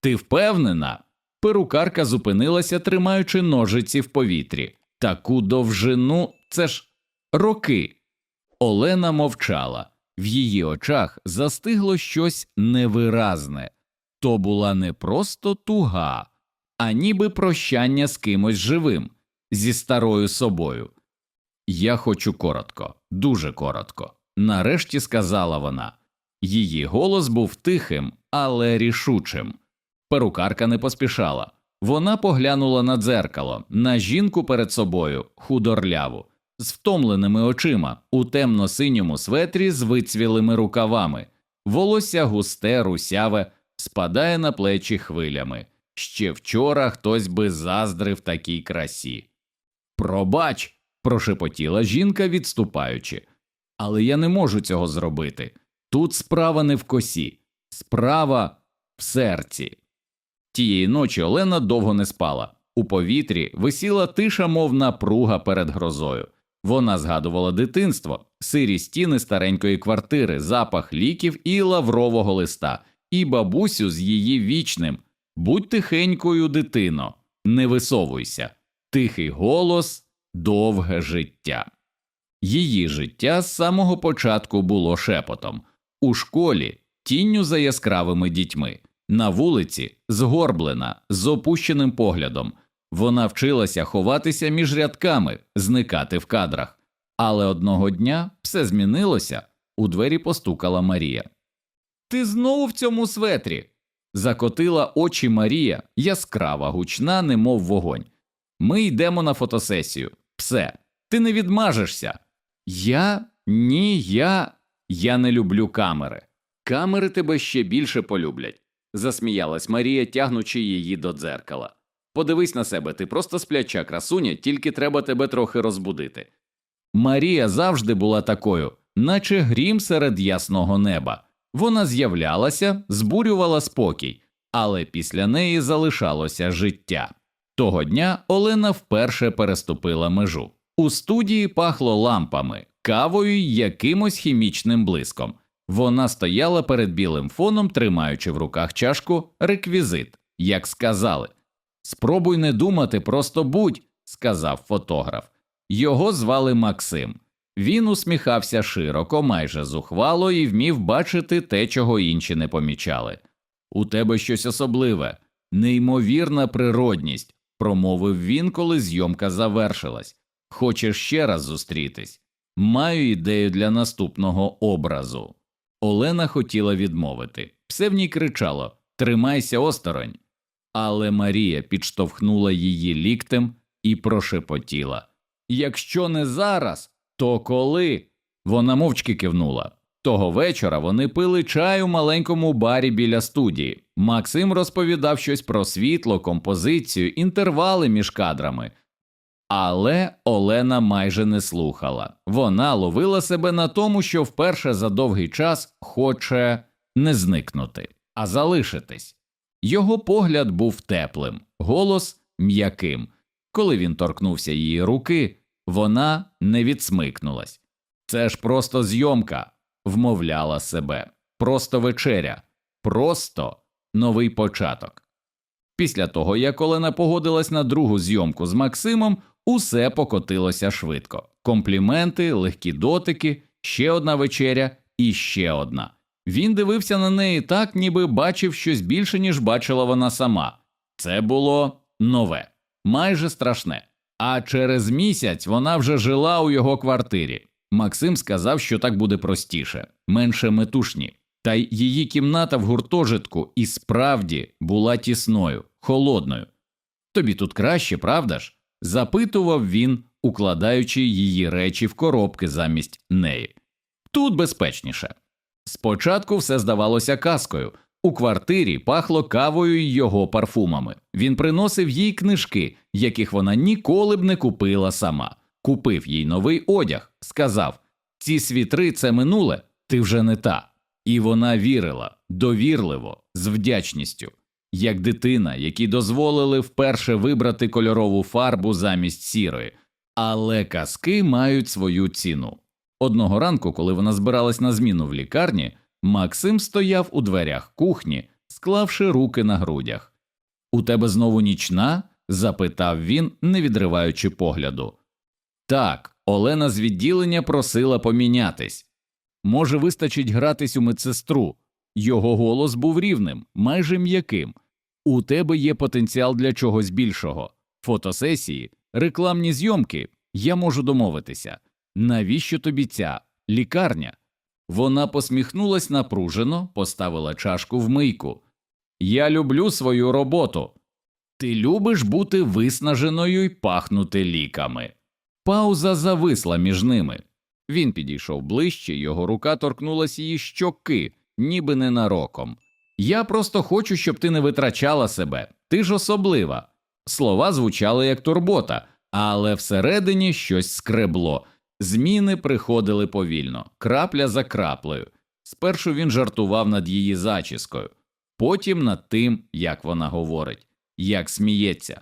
Ти впевнена? Перукарка зупинилася, тримаючи ножиці в повітрі. Таку довжину це ж роки. Олена мовчала. В її очах застигло щось невиразне. То була не просто туга, а ніби прощання з кимось живим, зі старою собою. Я хочу коротко, дуже коротко. Нарешті сказала вона. Її голос був тихим, але рішучим. Перукарка не поспішала. Вона поглянула на дзеркало, на жінку перед собою, худорляву, з втомленими очима, у темно-синьому светрі з вицвілими рукавами, волосся густе, русяве, спадає на плечі хвилями. Ще вчора хтось би заздрив такій красі. Пробач, прошепотіла жінка, відступаючи. Але я не можу цього зробити. Тут справа не в косі, справа в серці. Тієї ночі Олена довго не спала. У повітрі висіла тиша, мов напруга перед грозою. Вона згадувала дитинство, сирі стіни старенької квартири, запах ліків і лаврового листа, і бабусю з її вічним Будь тихенькою, дитино, не висовуйся, тихий голос, довге життя. Її життя з самого початку було шепотом, у школі тінню за яскравими дітьми, на вулиці згорблена, з опущеним поглядом. Вона вчилася ховатися між рядками, зникати в кадрах. Але одного дня все змінилося. У двері постукала Марія. Ти знову в цьому светрі. Закотила очі Марія, яскрава, гучна, немов вогонь. Ми йдемо на фотосесію. Все, ти не відмажешся. Я ні, я. Я не люблю камери. Камери тебе ще більше полюблять, засміялась Марія, тягнучи її до дзеркала. Подивись на себе, ти просто спляча красуня, тільки треба тебе трохи розбудити. Марія завжди була такою, наче грім серед ясного неба. Вона з'являлася, збурювала спокій, але після неї залишалося життя. Того дня Олена вперше переступила межу. У студії пахло лампами, кавою й якимось хімічним блиском. Вона стояла перед білим фоном, тримаючи в руках чашку реквізит, як сказали. Спробуй не думати, просто будь, сказав фотограф. Його звали Максим. Він усміхався широко, майже зухвало, і вмів бачити те, чого інші не помічали. У тебе щось особливе, неймовірна природність, промовив він, коли зйомка завершилась. Хочеш ще раз зустрітись? Маю ідею для наступного образу. Олена хотіла відмовити. Все в ній кричало Тримайся осторонь. Але Марія підштовхнула її ліктем і прошепотіла Якщо не зараз, то коли? Вона мовчки кивнула. Того вечора вони пили чай у маленькому барі біля студії. Максим розповідав щось про світло, композицію, інтервали між кадрами. Але Олена майже не слухала. Вона ловила себе на тому, що вперше за довгий час хоче не зникнути, а залишитись. Його погляд був теплим, голос м'яким. Коли він торкнувся її руки, вона не відсмикнулась. Це ж просто зйомка, вмовляла себе, просто вечеря, просто новий початок. Після того, як Олена погодилась на другу зйомку з Максимом, усе покотилося швидко. Компліменти, легкі дотики, ще одна вечеря і ще одна. Він дивився на неї так, ніби бачив щось більше, ніж бачила вона сама. Це було нове, майже страшне. А через місяць вона вже жила у його квартирі. Максим сказав, що так буде простіше, менше метушні. Та й її кімната в гуртожитку і справді була тісною, холодною. Тобі тут краще, правда ж? Запитував він, укладаючи її речі в коробки замість неї. Тут безпечніше. Спочатку все здавалося казкою. У квартирі пахло кавою й його парфумами. Він приносив їй книжки, яких вона ніколи б не купила сама. Купив їй новий одяг, сказав ці світри це минуле, ти вже не та. І вона вірила довірливо, з вдячністю, як дитина, якій дозволили вперше вибрати кольорову фарбу замість сірої, але казки мають свою ціну. Одного ранку, коли вона збиралась на зміну в лікарні, Максим стояв у дверях кухні, склавши руки на грудях. У тебе знову нічна? запитав він, не відриваючи погляду. Так, Олена з відділення просила помінятись. Може, вистачить гратись у медсестру. Його голос був рівним, майже м'яким. У тебе є потенціал для чогось більшого. Фотосесії, рекламні зйомки. Я можу домовитися. Навіщо тобі ця лікарня? Вона посміхнулась напружено, поставила чашку в мийку. Я люблю свою роботу. Ти любиш бути виснаженою й пахнути ліками. Пауза зависла між ними. Він підійшов ближче, його рука торкнулася її щоки, ніби ненароком. Я просто хочу, щоб ти не витрачала себе. Ти ж особлива. Слова звучали як турбота, але всередині щось скребло. Зміни приходили повільно, крапля за краплею. Спершу він жартував над її зачіскою, потім над тим, як вона говорить, як сміється.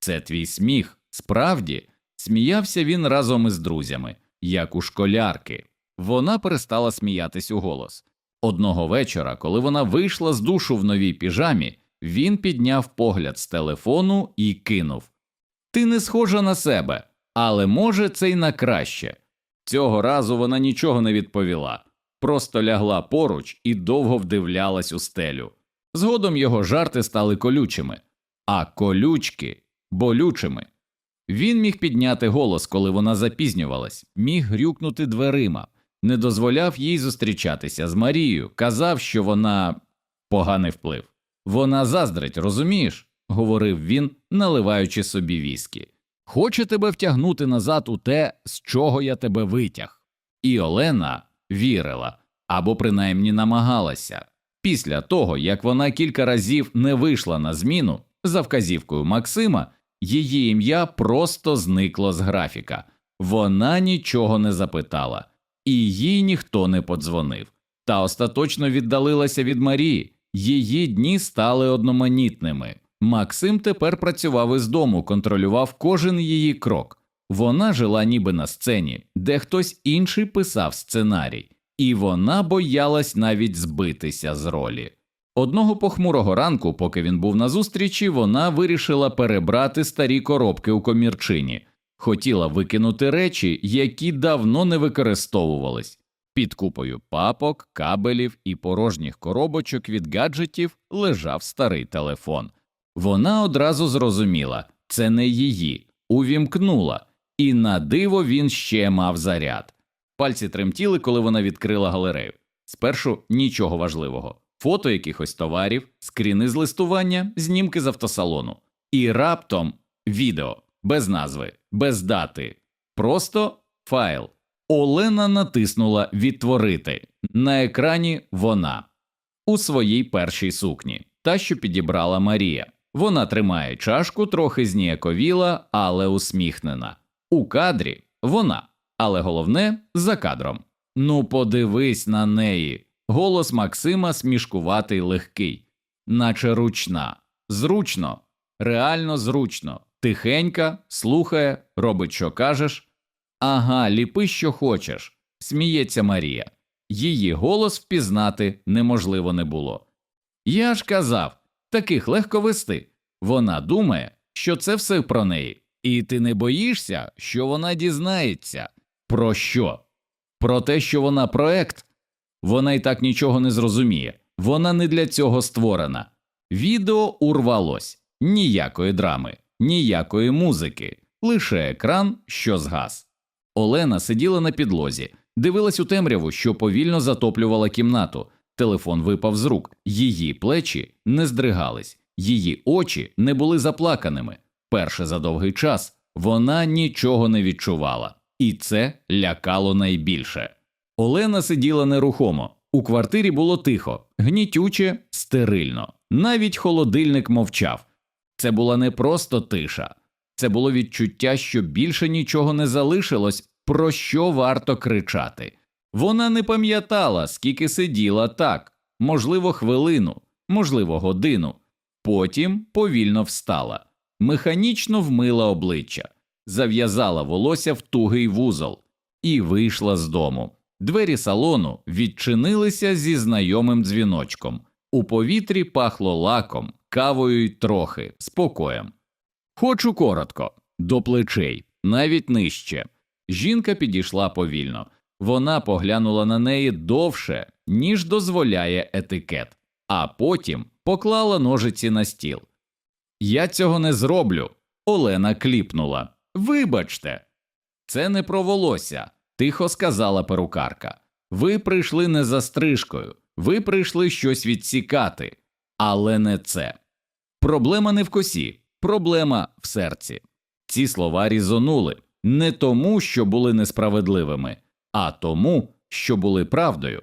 Це твій сміх, справді, сміявся він разом із друзями, як у школярки. Вона перестала сміятись у голос. Одного вечора, коли вона вийшла з душу в новій піжамі, він підняв погляд з телефону і кинув Ти не схожа на себе, але може це й на краще. Цього разу вона нічого не відповіла, просто лягла поруч і довго вдивлялась у стелю. Згодом його жарти стали колючими, а колючки болючими. Він міг підняти голос, коли вона запізнювалась, міг грюкнути дверима, не дозволяв їй зустрічатися з Марією, казав, що вона поганий вплив. Вона заздрить, розумієш? говорив він, наливаючи собі віскі. Хоче тебе втягнути назад у те, з чого я тебе витяг. І Олена вірила або принаймні намагалася. Після того, як вона кілька разів не вийшла на зміну за вказівкою Максима, її ім'я просто зникло з графіка. Вона нічого не запитала, і їй ніхто не подзвонив. Та остаточно віддалилася від Марії, її дні стали одноманітними. Максим тепер працював із дому, контролював кожен її крок. Вона жила ніби на сцені, де хтось інший писав сценарій, і вона боялась навіть збитися з ролі. Одного похмурого ранку, поки він був на зустрічі, вона вирішила перебрати старі коробки у комірчині, хотіла викинути речі, які давно не використовувались. Під купою папок, кабелів і порожніх коробочок від гаджетів лежав старий телефон. Вона одразу зрозуміла це не її, увімкнула, і на диво він ще мав заряд. Пальці тремтіли, коли вона відкрила галерею. Спершу нічого важливого фото якихось товарів, скріни з листування, знімки з автосалону. І раптом відео без назви, без дати, просто файл. Олена натиснула Відтворити на екрані вона у своїй першій сукні, та що підібрала Марія. Вона тримає чашку, трохи зніяковіла, але усміхнена. У кадрі вона, але головне за кадром. Ну, подивись на неї. Голос Максима смішкуватий легкий, наче ручна, зручно, реально зручно, тихенька, слухає, робить, що кажеш. Ага, ліпи, що хочеш, сміється Марія. Її голос впізнати неможливо не було. Я ж казав, таких легко вести. Вона думає, що це все про неї, і ти не боїшся, що вона дізнається. Про що? Про те, що вона проект. Вона й так нічого не зрозуміє, вона не для цього створена. Відео урвалось ніякої драми, ніякої музики, лише екран, що згас. Олена сиділа на підлозі, дивилась у темряву, що повільно затоплювала кімнату. Телефон випав з рук, її плечі не здригались, її очі не були заплаканими. Перше за довгий час вона нічого не відчувала, і це лякало найбільше. Олена сиділа нерухомо. У квартирі було тихо, гнітюче, стерильно. Навіть холодильник мовчав. Це була не просто тиша, це було відчуття, що більше нічого не залишилось, про що варто кричати. Вона не пам'ятала, скільки сиділа так, можливо, хвилину, можливо, годину. Потім повільно встала, механічно вмила обличчя, зав'язала волосся в тугий вузол і вийшла з дому. Двері салону відчинилися зі знайомим дзвіночком. У повітрі пахло лаком, кавою й трохи, спокоєм. Хочу коротко, до плечей, навіть нижче. Жінка підійшла повільно. Вона поглянула на неї довше, ніж дозволяє етикет, а потім поклала ножиці на стіл. Я цього не зроблю. Олена кліпнула. Вибачте, це не про волосся, тихо сказала перукарка. Ви прийшли не за стрижкою, ви прийшли щось відсікати, але не це. Проблема не в косі, проблема в серці. Ці слова різонули не тому, що були несправедливими, а тому, що були правдою.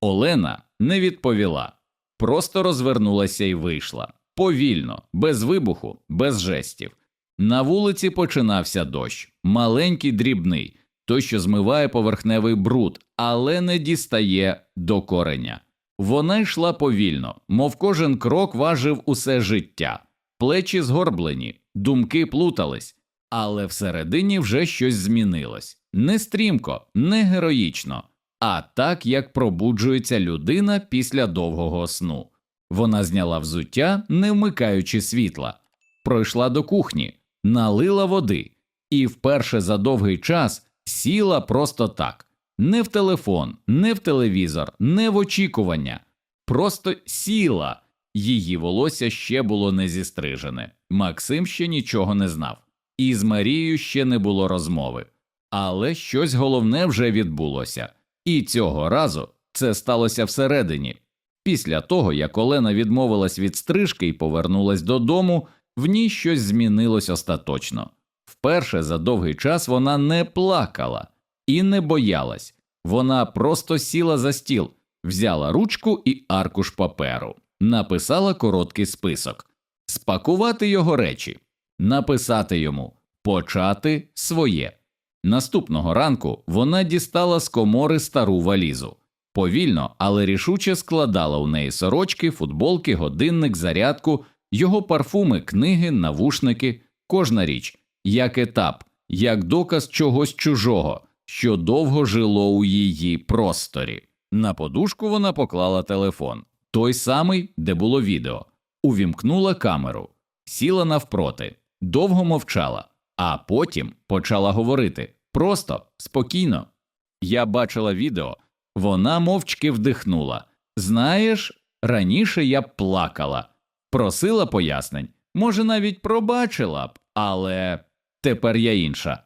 Олена не відповіла, просто розвернулася і вийшла повільно, без вибуху, без жестів. На вулиці починався дощ, маленький дрібний, той, що змиває поверхневий бруд, але не дістає до кореня. Вона йшла повільно, мов кожен крок важив усе життя, плечі згорблені, думки плутались, але всередині вже щось змінилось. Не стрімко, не героїчно, а так, як пробуджується людина після довгого сну. Вона зняла взуття, не вмикаючи світла, пройшла до кухні, налила води і вперше за довгий час сіла просто так не в телефон, не в телевізор, не в очікування, просто сіла. Її волосся ще було не зістрижене. Максим ще нічого не знав, і з Марією ще не було розмови. Але щось головне вже відбулося, і цього разу це сталося всередині. Після того, як Олена відмовилась від стрижки і повернулась додому, в ній щось змінилось остаточно. Вперше за довгий час вона не плакала і не боялась, вона просто сіла за стіл, взяла ручку і аркуш паперу, написала короткий список, спакувати його речі, написати йому, почати своє. Наступного ранку вона дістала з комори стару валізу. Повільно, але рішуче складала у неї сорочки, футболки, годинник, зарядку, його парфуми, книги, навушники, кожна річ, як етап, як доказ чогось чужого, що довго жило у її просторі. На подушку вона поклала телефон, той самий, де було відео, увімкнула камеру, сіла навпроти, довго мовчала, а потім почала говорити просто, спокійно. Я бачила відео. Вона мовчки вдихнула. Знаєш, раніше я плакала, просила пояснень, може, навіть пробачила б, але тепер я інша.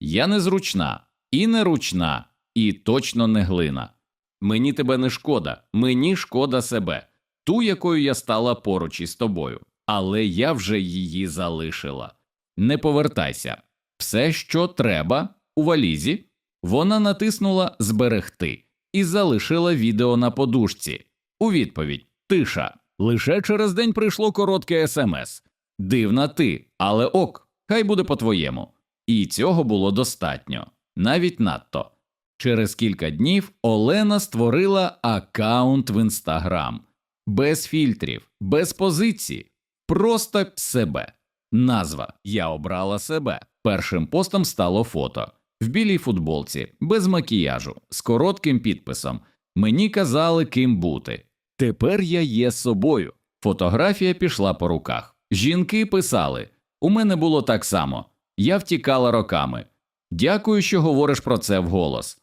Я незручна, і неручна, і точно не глина. Мені тебе не шкода, мені шкода себе, ту, якою я стала поруч із тобою, але я вже її залишила. Не повертайся. Все, що треба, у валізі, вона натиснула Зберегти і залишила відео на подушці. У відповідь Тиша. Лише через день прийшло коротке смс. Дивна ти, але ок, хай буде по-твоєму. І цього було достатньо, навіть надто. Через кілька днів Олена створила аккаунт в інстаграм без фільтрів, без позиції, просто себе. Назва Я обрала себе. Першим постом стало фото в білій футболці, без макіяжу, з коротким підписом. Мені казали, ким бути. Тепер я є собою. Фотографія пішла по руках. Жінки писали: У мене було так само. Я втікала роками. Дякую, що говориш про це вголос.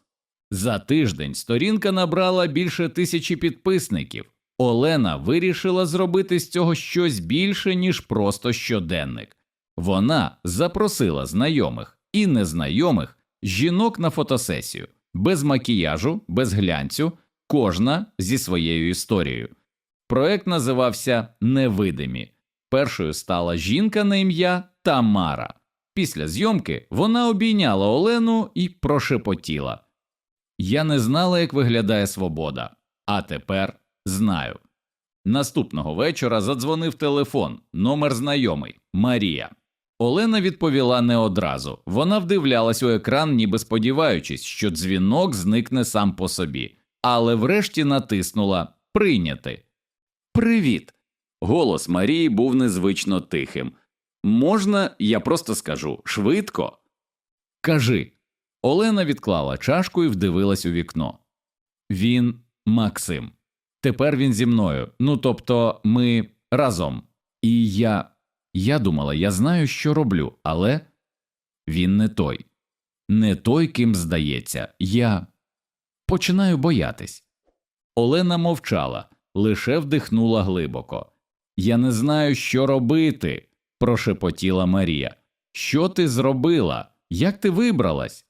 За тиждень сторінка набрала більше тисячі підписників. Олена вирішила зробити з цього щось більше, ніж просто щоденник. Вона запросила знайомих і незнайомих жінок на фотосесію без макіяжу, без глянцю, кожна зі своєю історією. Проект називався Невидимі. Першою стала жінка на ім'я Тамара. Після зйомки вона обійняла Олену і прошепотіла. Я не знала, як виглядає свобода, а тепер знаю. Наступного вечора задзвонив телефон, номер знайомий Марія. Олена відповіла не одразу. Вона вдивлялась у екран, ніби сподіваючись, що дзвінок зникне сам по собі, але врешті натиснула Прийняти. Привіт. Голос Марії був незвично тихим. Можна, я просто скажу швидко. Кажи. Олена відклала чашку і вдивилась у вікно. Він Максим. Тепер він зі мною. Ну тобто ми разом. І я. Я думала, я знаю, що роблю, але він не той. Не той, ким здається. Я починаю боятись. Олена мовчала, лише вдихнула глибоко. Я не знаю, що робити, прошепотіла Марія. Що ти зробила? Як ти вибралась?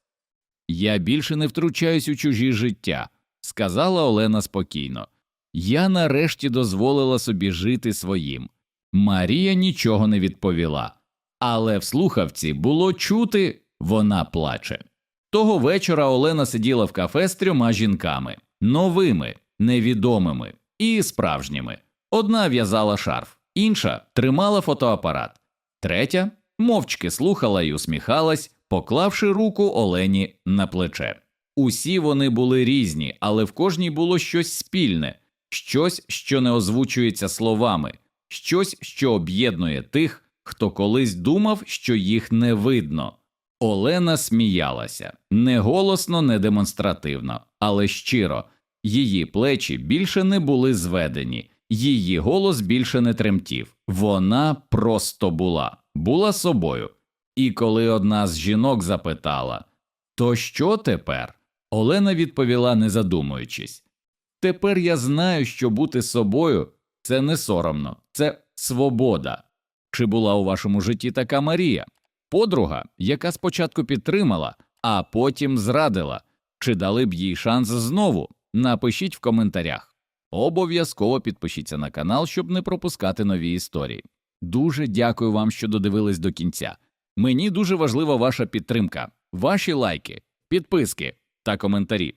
Я більше не втручаюсь у чужі життя, сказала Олена спокійно. Я нарешті дозволила собі жити своїм. Марія нічого не відповіла, але в слухавці було чути, вона плаче. Того вечора Олена сиділа в кафе з трьома жінками новими, невідомими і справжніми. Одна в'язала шарф, інша тримала фотоапарат, третя мовчки слухала і усміхалась, поклавши руку Олені на плече. Усі вони були різні, але в кожній було щось спільне, щось, що не озвучується словами, щось, що об'єднує тих, хто колись думав, що їх не видно. Олена сміялася не голосно, не демонстративно, але щиро. Її плечі більше не були зведені, її голос більше не тремтів. Вона просто була, була собою. І коли одна з жінок запитала То що тепер? Олена відповіла, не задумуючись. Тепер я знаю, що бути собою це не соромно, це свобода. Чи була у вашому житті така Марія? Подруга, яка спочатку підтримала, а потім зрадила, чи дали б їй шанс знову? Напишіть в коментарях. Обов'язково підпишіться на канал, щоб не пропускати нові історії. Дуже дякую вам, що додивились до кінця. Мені дуже важлива ваша підтримка, ваші лайки, підписки та коментарі.